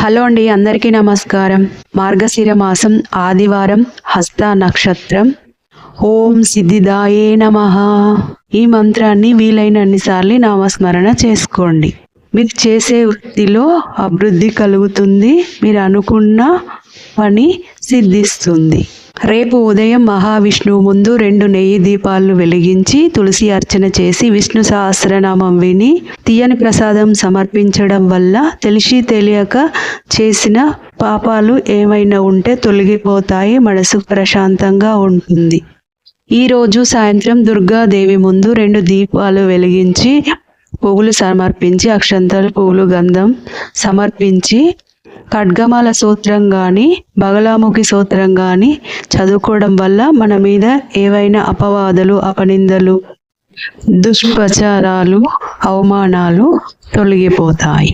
Hello అండి అందరికీ నమస్కారం. మార్గశిర మాసం ఆదివారం హస్త నక్షత్రం. ఓం సిద్ధిదాయే నమ. ఈ మంత్రాన్ని వీలైనన్ని సార్లు నామస్మరణ చేసుకోండి. మీరు చేసే వృత్తిలో అభివృద్ధి కలుగుతుంది మీరు అనుకున్న పని సిద్ధిస్తుంది. రేపు ఉదయం మహావిష్ణువు ముందు రెండు నెయ్యి దీపాలు వెలిగించి తులసి అర్చన చేసి విష్ణు సహస్రనామం విని తీయని ప్రసాదం సమర్పించడం వల్ల తెలిసి తెలియక చేసిన పాపాలు ఏమైనా ఉంటే తొలగిపోతాయి మనసు ప్రశాంతంగా ఉంటుంది. ఈరోజు సాయంత్రం దుర్గాదేవి ముందు రెండు దీపాలు వెలిగించి పువ్వులు సమర్పించి అక్షంతలు పువ్వులు గంధం సమర్పించి ఖడ్గమాల సూత్రం కానీ బగలాముఖి సూత్రం కానీ చదువుకోవడం వల్ల మన మీద ఏవైనా అపవాదులు అపనిందలు దుష్ప్రచారాలు అవమానాలు తొలగిపోతాయి.